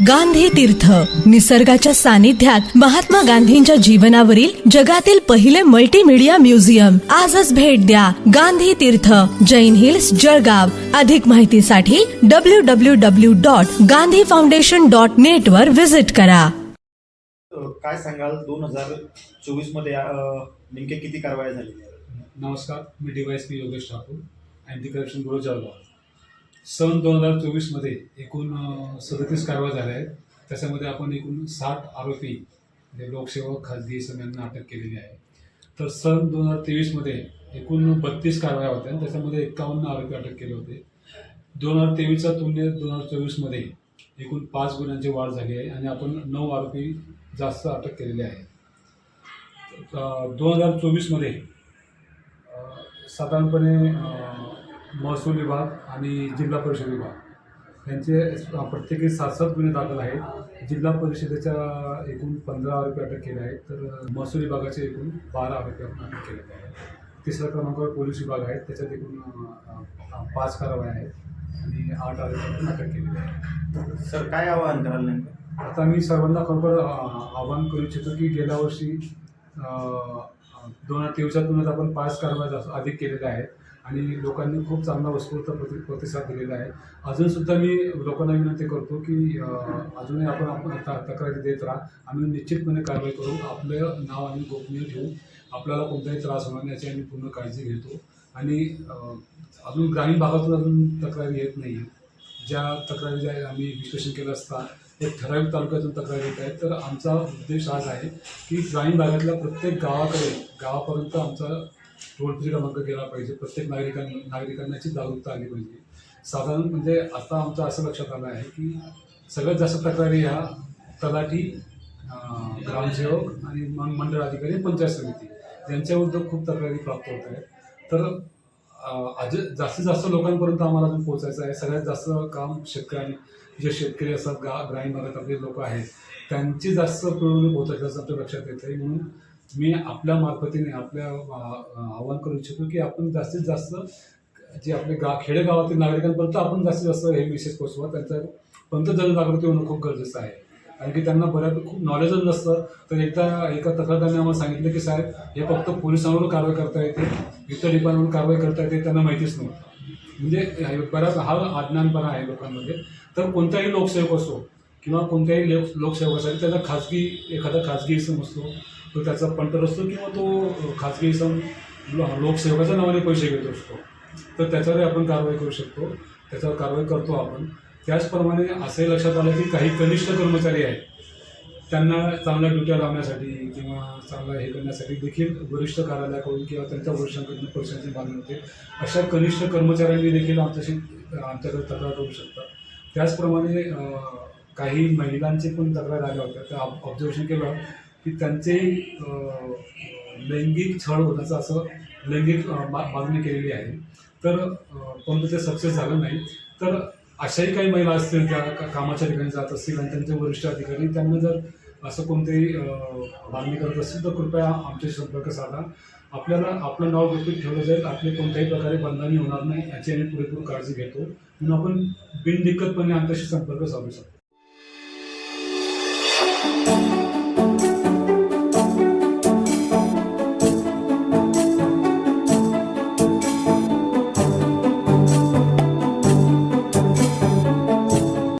गांधी तीर्थ. निसर्गाच्या सानिध्यात महात्मा गांधींच्या जीवनावरील जगातील पहिले मल्टीमीडिया म्युझियम आजच भेट द्या गांधी तीर्थ. जैन हिल्स जळगाव. अधिक माहितीसाठी W W W dot Gandhi foundation dot net वर विजिट करा. काय सांगाल? दोन हजार चोवीसमध्ये अ, नेमक्या किती कारवाया आहेत? नमस्कार मी DySP Yogesh Thakur. Anti corruption bureau Jalgaon. सन दोन हजार चोवीसमध्ये एकूण सदतीस कारवाया झाल्या आहेत. त्याच्यामध्ये आपण एकूण साठ आरोपी म्हणजे लोकसेवक खाजगी समित्यांना अटक केलेली आहे. तर सन दोन हजार तेवीसमध्ये एकूण बत्तीस कारवाया होत्या आणि त्याच्यामध्ये एक्कावन्न आरोपी अटक केले होते. दोन हजार तेवीसच्या तुलनेत दोन हजार चोवीसमध्ये एकूण पाच गुन्ह्यांची वाढ झाली आहे आणि आपण नऊ आरोपी जास्त अटक केलेले आहे दोन हजार चोवीसमध्ये साधारणपणे महसूल विभाग आणि जिल्हा परिषद विभाग. यांचे प्रत्येकी सात सात गुन्हे दाखल आहेत. जिल्हा परिषदेच्या एकूण पंधरा आरोपी अटक केले आहेत. तर महसूल विभागाचे एकूण बारा आरोपी आपण अटक केलेले आहेत. तिसऱ्या क्रमांकावर पोलीस विभाग आहेत त्याच्यात एकूण पाच कारवाया आहेत आणि आठ आरोपी अटक केलेले आहेत. सर काय आवाहन कराल नेमकं? आता मी सर्वांना खरोखर आवाहन करू इच्छितो की गेल्या वर्षी दोन हजार तेवीसच्या तुलनेत आपण पाच कारवाया अधिक केलेल्या आहेत. आणि लोकांनी खूप चांगला उत्स्फूर्त प्रति प्रतिसाद दिलेला आहे. अजूनसुद्धा मी लोकांना विनंती करतो की अजूनही आपण आपण तक्रारी देत राहा. आम्ही निश्चितपणे कारवाई करू. आपलं नाव आम्ही गोपनीय ठेवू. आपल्याला कोणताही त्रास होणार नाही याची आम्ही पूर्ण काळजी घेतो. आणि अजून ग्रामीण भागातून अजून तक्रारी येत नाही ज्या तक्रारी ज्या आम्ही विश्लेषण केलं असता एक ठराविक तालुक्यातून तक्रार येत आहेत. तर आमचा उद्देश हाच आहे की ग्रामीण भागातल्या प्रत्येक गावाकडे गावापर्यंत आमचा टोल फ्री क्रमांक केला पाहिजे प्रत्येक नागरिकांना नागरिकांनाची जागरूकता आली पाहिजे. साधारण म्हणजे आता आमचं असं लक्षात आलं आहे की सगळ्यात जास्त तक्रारी ह्या तलाठी ग्रामसेवक आणि मंडळ अधिकारी पंचायत समिती यांच्याबद्दल खूप तक्रारी प्राप्त होत आहेत. तर आज जास्तीत जास्त लोकांपर्यंत आम्हाला अजून पोहोचायचं आहे. सगळ्यात जास्त काम शेतकऱ्यांनी जे शेतकरी असतात गा ग्रामीण भागात आपले लोक आहेत त्यांची जास्त पिळवणूक होत असं आमच्या लक्षात येत आहे म्हणून मी आपल्या मार्फतीने आपल्या आवाहन करू इच्छितो की आपण जास्तीत जास्त जे आपले गा खेडेगावातील नागरिकांपर्यंत आपण जास्तीत जास्त हे मेसेज पोचवा पंत जनजागृती होणं खूप गरजेचं आहे. कारण की त्यांना बऱ्याच खूप नॉलेजच नसतं. तर एकदा एका तक्रारदाराने आम्हाला सांगितलं की साहेब हे फक्त पोलिसांवर कारवाई करता येते. इतर डिपार्टमेंट कारवाई करता येते. त्यांना माहितीच नव्हतं. म्हणजे बऱ्याच बराच हा अज्ञानपणा आहे लोकांमध्ये. तर कोणताही लोकसेवक असो किंवा कोणत्याही लोक लोकसेवकासाठी त्याचा खाजगी एखादा खाजगी इसम असतो तो त्याचा पंटर असतो किंवा तो खाजगी सम लोकसेवकाच्या नावाने पैसे घेत असतो. तर त्याच्यावर आपण कारवाई करू शकतो. त्याच्यावर कारवाई करतो आपण. त्याचप्रमाणे असंही लक्षात आलं की काही कनिष्ठ कर्मचारी आहेत. त्यांना चांगल्या ड्युट्या लावण्यासाठी किंवा चांगला हे करण्यासाठी देखील वरिष्ठ कार्यालयाकडून किंवा त्यांच्या वरिष्ठांकडून पैशांची मागणी होते. अशा कनिष्ठ कर्मचाऱ्यांनी देखील आमच्याशी आमच्याकडे तक्रार करू शकतात. त्याचप्रमाणे काही महिलांची पण तक्रार आल्या होत्या. त्या ऑब्झर्वेशन केलं की त्यांचे लैंगिक छळ होण्याचं असं लैंगिक मागणी केलेली आहे. तर परंतु ते सक्सेस झालं नाही. तर अशाही काही महिला असतील त्या का- कामाच्या ठिकाणी जात असतील आणि त्यांचे वरिष्ठ अधिकारी त्यांना जर असं कोणतेही मागणी करत असतील तर कृपया आमच्याशी संपर्क साधा. आपल्याला आपलं नाव गुपित ठेवलं जाईल. आपले कोणत्याही प्रकारे बंधनी होणार नाही याची आम्ही पुरेपूर काळजी घेतो. म्हणून आपण बिनदिक्कतपणे आमच्याशी संपर्क साधू शकतो.